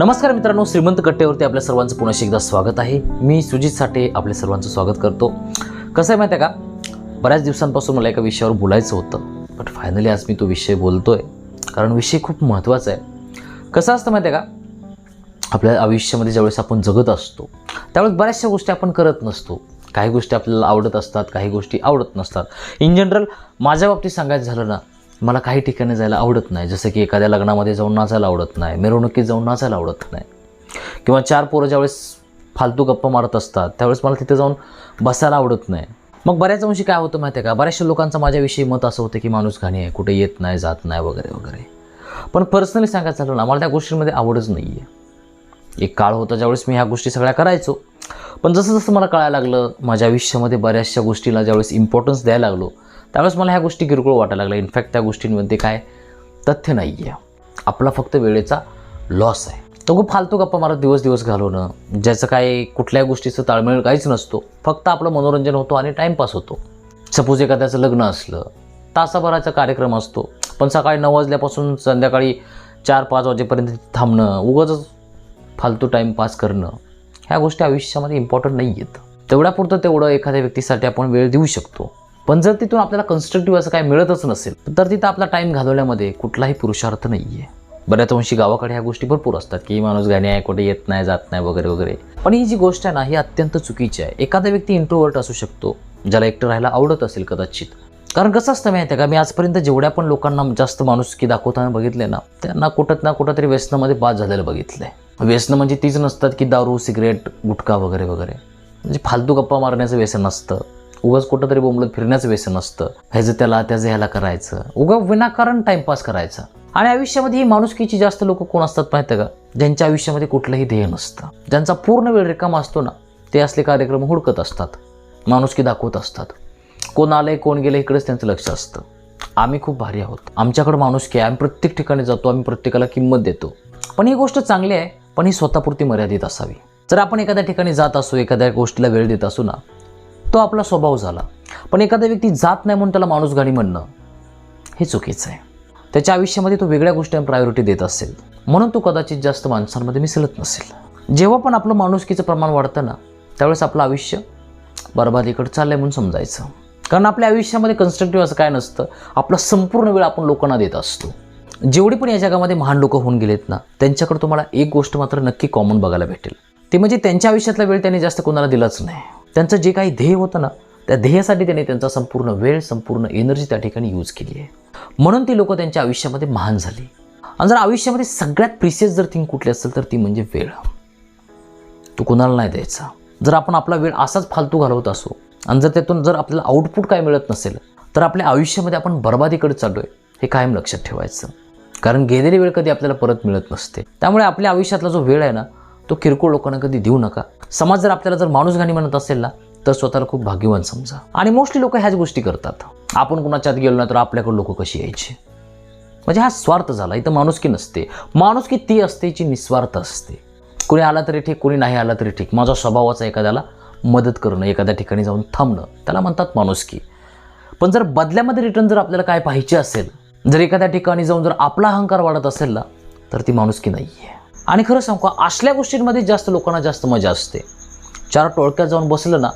नमस्कार मित्रांनो श्रीमंत कट्ट्यावरती आपल्या सर्वांचं पुन्हा एकदा स्वागत आहे. मी सुजित साठे आपल्या सर्वांचं स्वागत करतो. कसं आहे माहिती आहे का? बऱ्याच दिवसांपासून मला एका विषयावर बोलायचं होतं बट फायनली आज मी तो विषय बोलतो आहे कारण विषय खूप महत्त्वाचा आहे. कसं असतं माहिती आहे का? आपल्या आयुष्यामध्ये ज्यावेळेस आपण जगत असतो त्यावेळेस बऱ्याचशा गोष्टी आपण करत नसतो. काही गोष्टी आपल्याला आवडत असतात काही गोष्टी आवडत नसतात. इन जनरल माझ्या बाबतीत सांगायचं झालं ना मला काही ठिकाणी जायला आवडत नाही. जसं की एखाद्या लग्नामध्ये जाऊन नाचायला आवडत नाही. मिरवणुकीत जाऊन नाचायला आवडत नाही. किंवा चार पोरं ज्यावेळेस फालतू गप्पा मारत असतात त्यावेळेस मला तिथे जाऊन बसायला आवडत नाही. मग बऱ्याच अंशी काय होतं माहिती आहे का? बऱ्याचशा लोकांचं माझ्याविषयी मत असं होतं की माणूस घाणी आहे कुठे येत नाही जात नाही वगैरे वगैरे. पण पर्सनली सांगायचं झालं ना मला त्या गोष्टींमध्ये आवडच नाही आहे एक काळ होता ज्यावेळेस मी ह्या गोष्टी सगळ्या करायचो. पण जसं जसं मला कळायला लागलं माझ्या आयुष्यामध्ये बऱ्याचशा गोष्टीला ज्यावेळेस इम्पॉर्टन्स द्यायला लागलो त्यावेळेस मला ह्या गोष्टी किरकोळ वाटायला लागल्या. इनफॅक्ट त्या गोष्टींमध्ये काय तथ्य नाही आहे आपला फक्त वेळेचा लॉस आहे. तो खूप फालतू गप्पा मारत दिवस दिवस घालवणं ज्याचं काय कुठल्याही गोष्टीचं ताळमेळ काहीच नसतो. फक्त आपलं मनोरंजन होतो आणि टाईमपास होतो. सपोज एखाद्याचं लग्न असलं तासाभराचा कार्यक्रम असतो. पण सकाळी नऊ वाजल्यापासून संध्याकाळी चार पाच वाजेपर्यंत थांबणं उगाच फालतू टाईमपास करणं ह्या गोष्टी आयुष्यामध्ये इम्पॉर्टंट नाही आहेत तेवढ्यापुरतं तेवढं एखाद्या व्यक्तीसाठी आपण वेळ देऊ शकतो. पण जर तिथून आपल्याला कन्स्ट्रक्टिव्ह असं काय मिळतच नसेल तर तिथं आपला टाईम घालवल्यामध्ये कुठलाही पुरुषार्थ नाही आहे बऱ्याच अंशी गावाकडे ह्या गोष्टी भरपूर असतात की माणूस गाणी आहे कुठे येत नाही जात नाही वगैरे वगैरे. पण ही जी गोष्ट आहे ना ही अत्यंत चुकीची आहे. एखादा व्यक्ती इंट्रोवर्ट असू शकतो ज्याला एकटं राहायला आवडत असेल कदाचित. कारण कसं असतं माहिती आहे का मी आजपर्यंत जेवढ्या पण लोकांना जास्त माणुसकी दाखवताना बघितले ना त्यांना कुठं ना कुठं तरी व्यसनामध्ये बाद झालेलं बघितलं आहे व्यसनं म्हणजे तीच नसतात की दारू सिगरेट गुटखा वगैरे वगैरे. म्हणजे फालतू गप्पा मारण्याचं व्यसन नसतं. उगाच कुठं तरी बोंबलत फिरण्याचं व्यसन असतं. ह्याचं त्याला त्याचं ह्याला करायचं. उगा विनाकारण टाइमपास करायचा. आणि आयुष्यामध्ये ही माणुसकीची जास्त लोक कोण असतात माहिती का? ज्यांच्या आयुष्यामध्ये कुठलंही ध्येय नसतं. ज्यांचा पूर्ण वेळ रिकामा असतो ना ते असले कार्यक्रम हुडकत असतात. माणुसकी दाखवत असतात. कोण आलंय कोण गेलं इकडेच त्यांचं लक्ष असतं. आम्ही खूप भारी आहोत. आमच्याकडं माणुसकी आहे. आम्ही प्रत्येक ठिकाणी जातो आम्ही प्रत्येकाला किंमत देतो. पण ही गोष्ट चांगली आहे पण ही स्वतःपुरती मर्यादित असावी. जर आपण एखाद्या ठिकाणी जात असू एखाद्या गोष्टीला वेळ देत असू ना तो आपला स्वभाव झाला. पण एखादा व्यक्ती जात नाही म्हणून त्याला माणूस गाणी म्हणणं हे चुकीचं आहे. त्याच्या आयुष्यामध्ये तो वेगळ्या गोष्टींना प्रायोरिटी देत असेल. म्हणून तो कदाचित जास्त माणसांमध्ये मिसळत नसेल. जेव्हा पण आपलं माणुसकीचं प्रमाण वाढतं ना त्यावेळेस आपलं आयुष्य बरबादीकडे आहे म्हणून समजायचं. कारण आपल्या आयुष्यामध्ये कन्स्ट्रक्टिव्ह असं काय नसतं. आपला संपूर्ण वेळ आपण लोकांना देत असतो. जेवढी पण या जगामध्ये महान लोक होऊन गेलेत ना त्यांच्याकडे तुम्हाला एक गोष्ट मात्र नक्की कॉमन बघायला भेटेल. ते म्हणजे त्यांच्या आयुष्यातला वेळ त्यांनी जास्त कोणाला दिलाच नाही. त्यांचं जे काही ध्येय होतं ना त्या ध्येयासाठी त्यांनी त्यांचा संपूर्ण वेळ संपूर्ण एनर्जी त्या ठिकाणी यूज केली आहे. म्हणून ती लोक त्यांच्या आयुष्यामध्ये महान झाली. आणि जर आयुष्यामध्ये सगळ्यात प्रिसियस जर थिंग कुठली असेल तर ती म्हणजे वेळ. तो कुणाला नाही द्यायचा. जर आपण आपला वेळ असाच फालतू घालवत असो आणि जर त्यातून जर आपल्याला आउटपुट काय मिळत नसेल तर आपल्या आयुष्यामध्ये आपण बर्बादीकडे आहे हे कायम लक्षात ठेवायचं. कारण गेलेली वेळ कधी आपल्याला परत मिळत नसते. त्यामुळे आपल्या आयुष्यातला जो वेळ आहे ना तो किरकोळ लोकांना कधी देऊ नका. समाज जर आपल्याला जर माणूस घाणी म्हणत असेल ना तर स्वतःला खूप भाग्यवान समजा. आणि मोस्टली लोक ह्याच गोष्टी करतात. आपण कुणाच्यात गेलो ना तर आपल्याकडे लोक कशी यायची? म्हणजे हा स्वार्थ झाला. इथं माणुसकी नसते. माणुसकी ती असते जी निस्वार्थ असते. कोणी आला तरी ठीक कोणी नाही आला तरी ठीक. माझा स्वभावाचा एखाद्याला मदत करणं एखाद्या ठिकाणी जाऊन थांबणं त्याला म्हणतात माणुसकी. पण जर बदल्यामध्ये रिटर्न जर आपल्याला काय पाहिजे असेल जर एखाद्या ठिकाणी जाऊन जर आपला अहंकार वाढत असेल ना तर ती माणुसकी नाही आहे आणि खरं सांगू का असल्या गोष्टींमध्ये जास्त लोकांना जास्त मजा असते. चार टोळक्यात जाऊन बसलं ना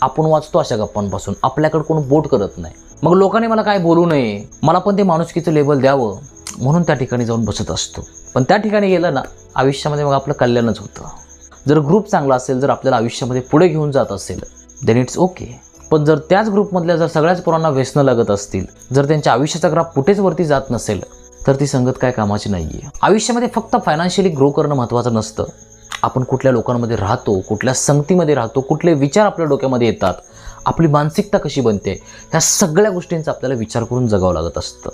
आपण वाचतो अशा गप्पांपासून. आपल्याकडे कोण बोट करत नाही. मग लोकांनी मला काय बोलू नये? मला पण ते माणुसकीचं लेबल द्यावं म्हणून त्या ठिकाणी जाऊन बसत असतो. पण त्या ठिकाणी गेलं ना आयुष्यामध्ये मग आपलं कल्याणच होतं. जर ग्रुप चांगला असेल जर आपल्याला आयुष्यामध्ये पुढे घेऊन जात असेल देन इट्स ओके पण जर त्याच ग्रुपमधल्या जर सगळ्याच पोरांना व्यसनं लागत असतील जर त्यांच्या आयुष्याचा ग्राफ कुठेच वरती जात नसेल तर ती संगत काय कामाची नाही आहे आयुष्यामध्ये फक्त फायनान्शियली ग्रो करणं महत्त्वाचं नसतं. आपण कुठल्या लोकांमध्ये राहतो कुठल्या संगतीमध्ये राहतो कुठले विचार आपल्या डोक्यामध्ये येतात आपली मानसिकता कशी बनते ह्या सगळ्या गोष्टींचा आपल्याला विचार करून जगावं लागत असतं.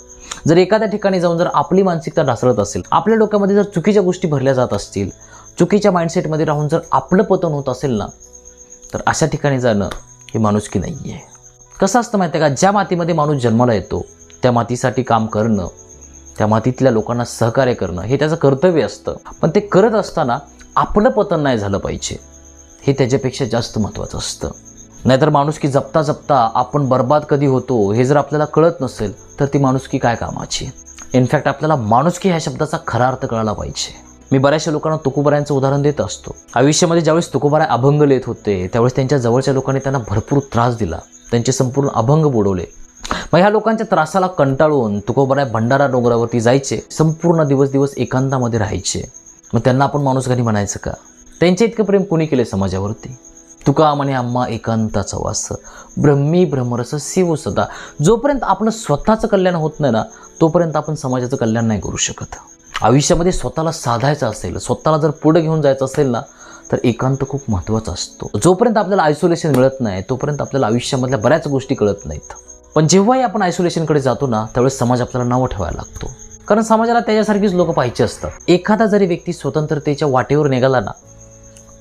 जर एखाद्या ठिकाणी जाऊन जर आपली मानसिकता ढासळत असेल आपल्या डोक्यामध्ये जर चुकीच्या गोष्टी भरल्या जात असतील चुकीच्या माइंडसेटमध्ये राहून जर आपलं पतन होत असेल ना तर अशा ठिकाणी जाणं हे माणुसकी नाही आहे कसं असतं माहिती आहे का? ज्या मातीमध्ये माणूस जन्माला येतो त्या मातीसाठी काम करणं त्या मातीतल्या लोकांना सहकार्य करणं हे त्याचं कर्तव्य असतं. पण ते करत असताना आपलं पतन नाही झालं पाहिजे. हे त्याच्यापेक्षा जास्त महत्त्वाचं असतं. नाहीतर माणुसकी जपता जपता आपण बर्बाद कधी होतो हे जर आपल्याला कळत नसेल तर ती माणुसकी काय कामाची? इनफॅक्ट आपल्याला माणुसकी ह्या शब्दाचा खरा अर्थ कळायला पाहिजे. मी बऱ्याचशा लोकांना तुकोबाऱ्यांचं उदाहरण देत असतो. आयुष्यामध्ये ज्यावेळेस तुकोबारा अभंग लिहित होते त्यावेळेस त्यांच्या जवळच्या लोकांनी त्यांना भरपूर त्रास दिला. त्यांचे संपूर्ण अभंग बुडवले. मग ह्या लोकांच्या त्रासाला कंटाळून तुकोबराय भंडारा डोंगरावरती जायचे. संपूर्ण दिवस दिवस एकांतामध्ये राहायचे. मग त्यांना आपण माणूसगाणी म्हणायचं का? त्यांचे इतकं प्रेम कोणी केले समाजावरती? तुका म्हणे आम्हा एकांताचा वास. ब्रह्मी ब्रह्मरस शिव सदा. जोपर्यंत आपलं स्वतःचं कल्याण होत नाही ना तोपर्यंत आपण समाजाचं कल्याण नाही करू शकत. आयुष्यामध्ये स्वतःला साधायचं असेल स्वतःला जर पुढे घेऊन जायचं असेल ना तर एकांत खूप महत्त्वाचा असतो. जोपर्यंत आपल्याला आयसोलेशन मिळत नाही तोपर्यंत आपल्याला आयुष्यामधल्या बऱ्याच गोष्टी कळत नाहीत. पण जेव्हाही आपण आयसोलेशनकडे जातो ना त्यावेळेस समाज आपल्याला नावं ठेवायला लागतो. कारण समाजाला त्याच्यासारखीच लोक पाहिजे असतात. एखादा जरी व्यक्ती स्वतंत्रतेच्या वाटेवर निघाला ना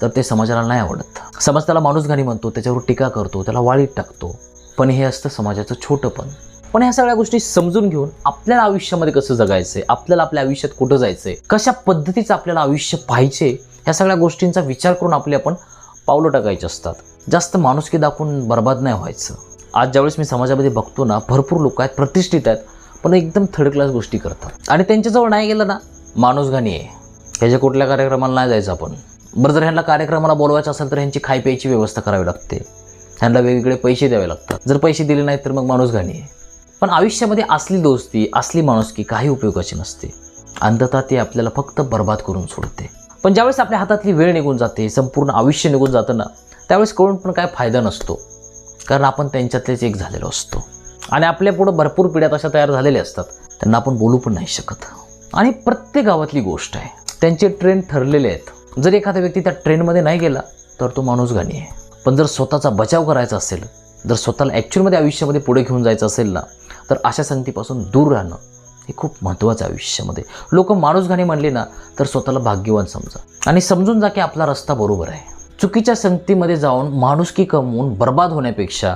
तर ते समाजाला नाही आवडत. समाज त्याला माणूसगाणी म्हणतो त्याच्यावर टीका करतो त्याला वाळीत टाकतो. पण हे असतं समाजाचं छोटंपण. पण ह्या सगळ्या गोष्टी समजून घेऊन आपल्याला आयुष्यामध्ये कसं जगायचं आहे आपल्याला आपल्या आयुष्यात कुठं जायचं आहे कशा पद्धतीचं आपल्याला आयुष्य पाहिजे ह्या सगळ्या गोष्टींचा विचार करून आपले आपण पावलं टाकायचे असतात. जास्त माणुसकी दाखवून बर्बाद नाही व्हायचं. आज ज्यावेळेस मी समाजामध्ये बघतो ना भरपूर लोक आहेत प्रतिष्ठित आहेत पण एकदम थर्ड क्लास गोष्टी करतात. आणि त्यांच्याजवळ नाही गेलं ना माणूसगाणी आहे. ह्याच्या कुठल्या कार्यक्रमाला नाही जायचं आपण. बरं जर ह्यांना कार्यक्रमाला बोलवायचं असेल तर ह्यांची खाय प्यायची व्यवस्था करावी लागते. ह्यांना वेगवेगळे पैसे द्यावे लागतात. जर पैसे दिले नाहीत तर मग माणूस घाणी आहे. पण आयुष्यामध्ये असली दोस्ती असली माणुसकी काही उपयोगाची नसते. अंधता ती आपल्याला फक्त बर्बाद करून सोडते. पण ज्यावेळेस आपल्या हातातली वेळ निघून जाते संपूर्ण आयुष्य निघून जातं ना त्यावेळेस करून पण काय फायदा नसतो. कारण आपण त्यांच्यातलेच एक झालेलो असतो. आणि आपल्या पुढं भरपूर पिढ्या तशा तयार झालेल्या असतात. त्यांना आपण बोलू पण नाही शकत. आणि प्रत्येक गावातली गोष्ट आहे. त्यांचे ट्रेंड ठरलेले आहेत. जर एखादा व्यक्ती त्या ट्रेंडमध्ये नाही गेला तर तो माणूस घाणी आहे. पण जर स्वतःचा बचाव करायचा असेल जर स्वतःला ॲक्च्युअलमध्ये आयुष्यामध्ये पुढे घेऊन जायचं असेल ना तर अशा संगतीपासून दूर राहणं हे खूप महत्त्वाचं आहे आयुष्यामध्ये. लोक माणूस घाणी म्हणले ना तर स्वतःला भाग्यवान समजा. आणि समजून जा की आपला रस्ता बरोबर आहे. चुकीच्या संगतीमध्ये जाऊन माणुसकी कमवून बर्बाद होण्यापेक्षा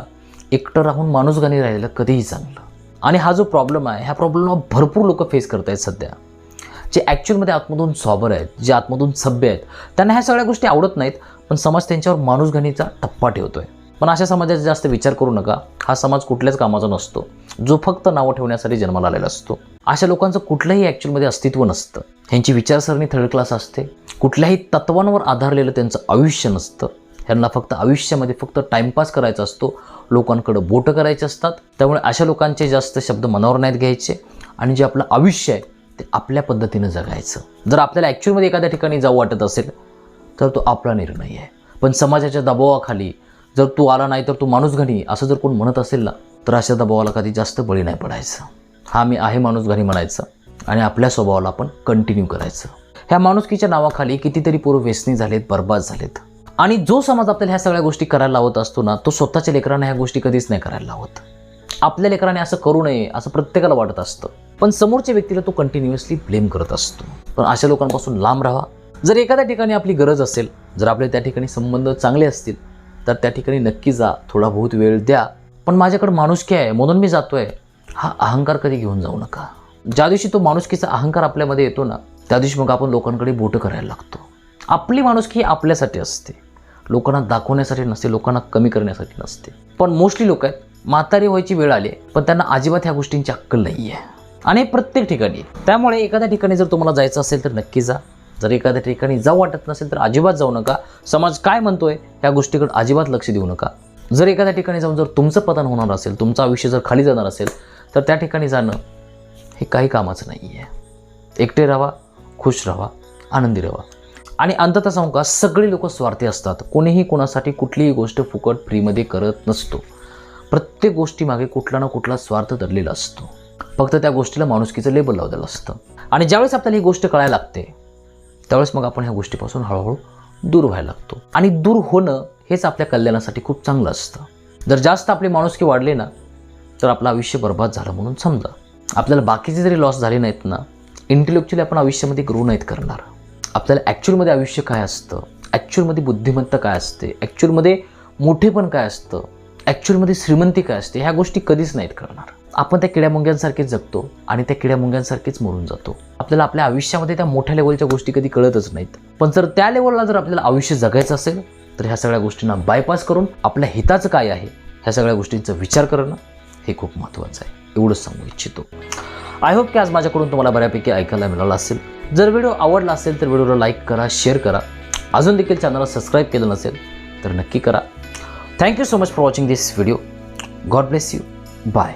एकटं राहून माणूसगाणी राहिलेलं कधीही चांगलं. आणि हा जो प्रॉब्लेम आहे ह्या प्रॉब्लेमला भरपूर लोक फेस करत आहेत सध्या. जे ॲक्च्युअलमध्ये आतमधून सॉबर आहेत जे आतमधून सभ्य आहेत त्यांना ह्या सगळ्या गोष्टी आवडत नाहीत पण समाज त्यांच्यावर माणूसगणीचा टप्पा ठेवतो आहे पण अशा समाजाचा जास्त विचार करू नका. हा समाज कुठल्याच कामाचा नसतो. जो फक्त नावं ठेवण्यासाठी जन्माला आलेला असतो. अशा लोकांचं कुठलंही ॲक्च्युअलमध्ये अस्तित्व नसतं. ह्यांची विचारसरणी थर्ड क्लास असते. कुठल्याही तत्वांवर आधारलेलं त्यांचं आयुष्य नसतं. ह्यांना फक्त आयुष्यामध्ये फक्त टाइमपास करायचा असतो. लोकांकडं बोटं करायचे असतात. त्यामुळे अशा लोकांचे जास्त शब्द मनावर नाहीत घ्यायचे. आणि जे आपलं आयुष्य आहे ते आपल्या पद्धतीनं जगायचं. जर आपल्याला ॲक्च्युअलमध्ये एखाद्या ठिकाणी जाऊ वाटत असेल तर तो आपला निर्णय आहे. पण समाजाच्या दबावाखाली जर तू आला नाही तर तू माणूस घणी असं जर कोण म्हणत असेल ना तर अशा दबावाला कधी जास्त बळी नाही पडायचं. हा मी आहे माणूस घणी म्हणायचं आणि आपल्या स्वभावाला आपण कंटिन्यू करायचं. ह्या माणुसकीच्या नावाखाली कितीतरी पूर्व व्यसनी झालेत बर्बाद झालेत. आणि जो समाज आपल्याला ह्या सगळ्या गोष्टी करायला लावत असतो ना तो स्वतःच्या लेकरांना ह्या गोष्टी कधीच नाही करायला लावत. आपल्या लेकराने असं करू नये असं प्रत्येकाला वाटत असतं. पण समोरच्या व्यक्तीला तो कंटिन्युअसली ब्लेम करत असतो. पण अशा लोकांपासून लांब राहा. जर एखाद्या ठिकाणी आपली गरज असेल जर आपले त्या ठिकाणी संबंध चांगले असतील तर त्या ठिकाणी नक्की जा थोडा बहुत वेळ द्या. पण माझ्याकडे माणुसकी आहे म्हणून मी जातोय. हा अहंकार कधी घेऊन जाऊ नका. ज्या दिवशी तो माणुसकीचा अहंकार आपल्यामध्ये येतो ना त्या दिवशी मग आपण लोकांकडे बोटं करायला लागतो. आपली माणुसकी ही आपल्यासाठी असते. लोकांना दाखवण्यासाठी नसते लोकांना कमी करण्यासाठी नसते. पण मोस्टली लोक आहेत म्हातारी व्हायची वेळ आली पण त्यांना अजिबात ह्या गोष्टींची अक्कल नाही आहे आणि प्रत्येक ठिकाणी त्यामुळे एखाद्या ठिकाणी जर तुम्हाला जायचं असेल तर नक्की जा. जर एखाद्या ठिकाणी जाऊ वाटत नसेल तर अजिबात जाऊ नका. समाज काय म्हणतोय ह्या गोष्टीकडे अजिबात लक्ष देऊ नका. जर एखाद्या ठिकाणी जाऊन जर तुमचं पतन होणार असेल तुमचं आयुष्य जर खाली जाणार असेल तर त्या ठिकाणी जाणं हे काही कामाचं नाही आहे एकटे राहा खुश राहा आनंदी राहा. आणि अंततः सांगू का सगळी लोक स्वार्थी असतात. कोणीही कोणासाठी कुठलीही गोष्ट फुकट फ्रीमध्ये करत नसतो. प्रत्येक गोष्टीमागे कुठला ना कुठला स्वार्थ दडलेला असतो. फक्त त्या गोष्टीला माणुसकीचं लेबल लावलेलं असतं. आणि ज्यावेळेस आपल्याला ही गोष्ट कळायला लागते त्यावेळेस मग आपण ह्या गोष्टीपासून हळूहळू दूर व्हायला लागतो. आणि दूर होणं हेच आपल्या कल्याणासाठी खूप चांगलं असतं. जर जास्त आपली माणुसकी वाढली ना तर आपलं आयुष्य बर्बाद झालं म्हणून समजा. आपल्याला बाकीचे जरी लॉस झाले नाहीत ना इंटेलेक्च्युअली आपण आयुष्यामध्ये ग्रो नाहीत करणार. आपल्याला ॲक्च्युअलमध्ये आयुष्य काय असतं? ॲक्च्युअलमध्ये बुद्धिमत्ता काय असते? ॲक्च्युअलमध्ये मोठेपण काय असतं? ॲक्च्युअलमध्ये श्रीमंती काय असते? ह्या गोष्टी कधीच नाहीत करणार. आपण त्या किड्यामुंग्यांसारखेच जगतो आणि त्या किड्यामुंग्यांसारखेच मरून जातो. आपल्याला आपल्या आयुष्यामध्ये त्या मोठ्या लेवलच्या गोष्टी कधी कळतच नाहीत. पण जर त्या लेवलला जर आपल्याला आयुष्य जगायचं असेल तर ह्या सगळ्या गोष्टींना बायपास करून आपल्या हिताचं काय आहे ह्या सगळ्या गोष्टींचा विचार करणं हे खूप महत्त्वाचं आहे. एवढंच सांगू इच्छितो. आय होप की आज माझ्याकडून तुम्हाला बऱ्यापैकी ऐकायला मिळालं असेल. जर व्हिडिओ आवडला असेल तर व्हिडिओला लाईक करा शेअर करा. अजून देखील चॅनलला सबस्क्राईब केलं नसेल तर नक्की करा. Thank you so much for watching this video God bless you bye